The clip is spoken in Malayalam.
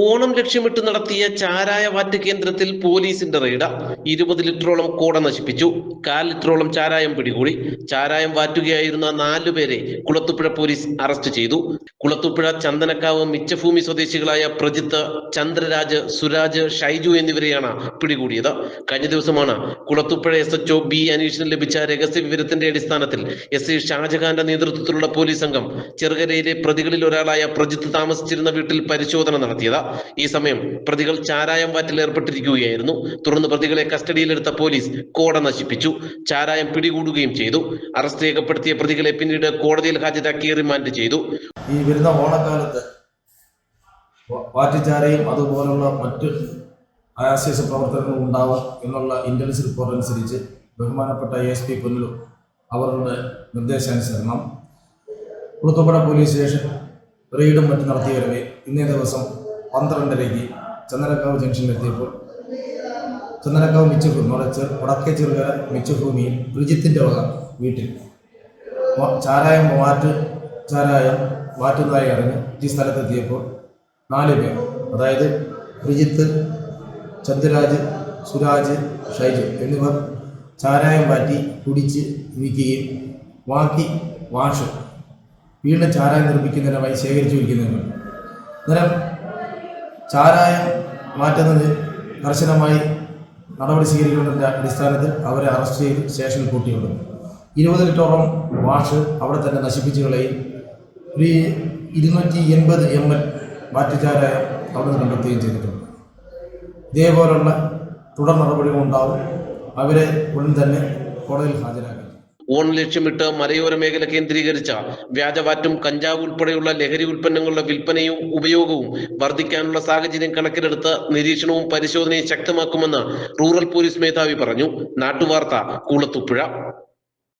ഓണം ലക്ഷ്യമിട്ട് നടത്തിയ ചാരായ വാറ്റ് കേന്ദ്രത്തിൽ പോലീസിന്റെ റെയ്ഡ് ഇരുപത് ലിറ്ററോളം കോട നശിപ്പിച്ചു. കാൽ ലിറ്ററോളം ചാരായം പിടികൂടി. ചാരായം വാറ്റുകയായിരുന്ന നാലുപേരെ കുളത്തുപുഴ പോലീസ് അറസ്റ്റ് ചെയ്തു. കുളത്തുപുഴ ചന്ദനക്കാവ് മിച്ചഭൂമി സ്വദേശികളായ പ്രജിത്ത് ചന്ദ്രരാജ് സുരാജ് ഷൈജു എന്നിവരെയാണ് പിടികൂടിയത്. കഴിഞ്ഞ ദിവസമാണ് കുളത്തുപുഴ എസ് എച്ച്ഒ ബി അന്വേഷണം ലഭിച്ച രഹസ്യ വിവരത്തിന്റെ അടിസ്ഥാനത്തിൽ എസ് ഐ ഷാജഹാന്റെ നേതൃത്വത്തിലുള്ള പോലീസ് സംഘം ചെറുകരയിലെ പ്രതികളിൽ ഒരാളായ പ്രജിത്ത് താമസിച്ചിരുന്ന വീട്ടിൽ പരിശോധന നടത്തിയത്. ഈ സമയം പ്രതികൾ ചാരായം വാറ്റിൽ ഏർപ്പെട്ടിരിക്കുകയായിരുന്നു. തുടർന്ന് പ്രതികളെ കസ്റ്റഡിയിലെടുത്ത പോലീസ് കോട നശിപ്പിച്ചു. ചാരായം പിടികൂടുകയും ചെയ്തു. അറസ്റ്റ് രേഖപ്പെടുത്തിയ പ്രതികളെ പിന്നീട് കോടതിയിൽ ഹാജരാക്കി റിമാൻഡ് ചെയ്തു. ഈ വരുന്ന ഓണക്കാലത്ത് വാറ്റിച്ചാരയും അതുപോലുള്ള മറ്റ് അനാശേഷ പ്രവർത്തനങ്ങളും ഉണ്ടാവും എന്നുള്ള ഇന്റലിജൻസ് റിപ്പോർട്ട് അനുസരിച്ച് ബഹുമാനപ്പെട്ട എസ് പി പൊന്നു അവരുടെ നിർദ്ദേശാനുസരണം. കുളത്തുപുഴ പോലീസ് സ്റ്റേഷൻ റെയ്ഡും മറ്റും നടത്തി വരവേ ഇന്നേ ദിവസം പന്ത്രണ്ടരയ്ക്ക് ചന്ദനക്കാവ് ജംഗ്ഷനിലെത്തിയപ്പോൾ ചന്ദനക്കാവ് മിച്ചഭൂമി മുളച്ച് വടക്കേ ചെറുകര മിച്ചഭൂമിയിൽ ബ്രിജിത്തിന്റെ വക വീട്ടിൽ. ചാരായം മാറ്റ് ചാരായം മാറ്റുന്നതായി അറിഞ്ഞ് ഈ സ്ഥലത്തെത്തിയപ്പോൾ നാല് പേർ അതായത് ബ്രിജിത്ത് ചന്ദ്രരാജ് സുരാജ് ഷൈജു എന്നിവർ ചാരായം വാറ്റി കുടിച്ച് വിൽക്കുകയും ബാക്കി വാഷ്. വീണ്ടും ചാരായം നിർമ്മിക്കുന്നതിനായി ശേഖരിച്ചു വയ്ക്കുന്നുണ്ട് അന്നേരം ചാരായം മാറ്റുന്നത് കർശനമായി നടപടി സ്വീകരിക്കുന്നതിന്റെ അടിസ്ഥാനത്തിൽ അവരെ അറസ്റ്റ് ചെയ്ത് സ്റ്റേഷനിൽ കൂട്ടിയുള്ളത് ഇരുപത് ലിറ്ററോളം വാഷ് അവിടെ തന്നെ നശിപ്പിച്ച് കളയും. ഒരു ഇരുന്നൂറ്റി എൺപത് എം എൽ വാറ്റുചാരായം അവിടെ നിന്ന് കണ്ടെത്തുകയും ചെയ്തിട്ടുണ്ട്. ഇതേപോലുള്ള തുടർ നടപടികളുണ്ടാവും. അവരെ ഉടൻ തന്നെ കോടതിയിൽ ഹാജരാക്കും. ഓണം ലക്ഷ്യമിട്ട് മലയോര മേഖല കേന്ദ്രീകരിച്ച വ്യാജവാറ്റും കഞ്ചാവ് ഉൾപ്പെടെയുള്ള ലഹരി ഉൽപ്പന്നങ്ങളുടെ വിൽപ്പനയും ഉപയോഗവും വർദ്ധിക്കാനുള്ള സാഹചര്യം കണക്കിലെടുത്ത് നിരീക്ഷണവും പരിശോധനയും ശക്തമാക്കുമെന്ന് റൂറൽ പോലീസ് മേധാവി പറഞ്ഞു. നാട്ടുവാർത്ത കൂളത്തുപുഴ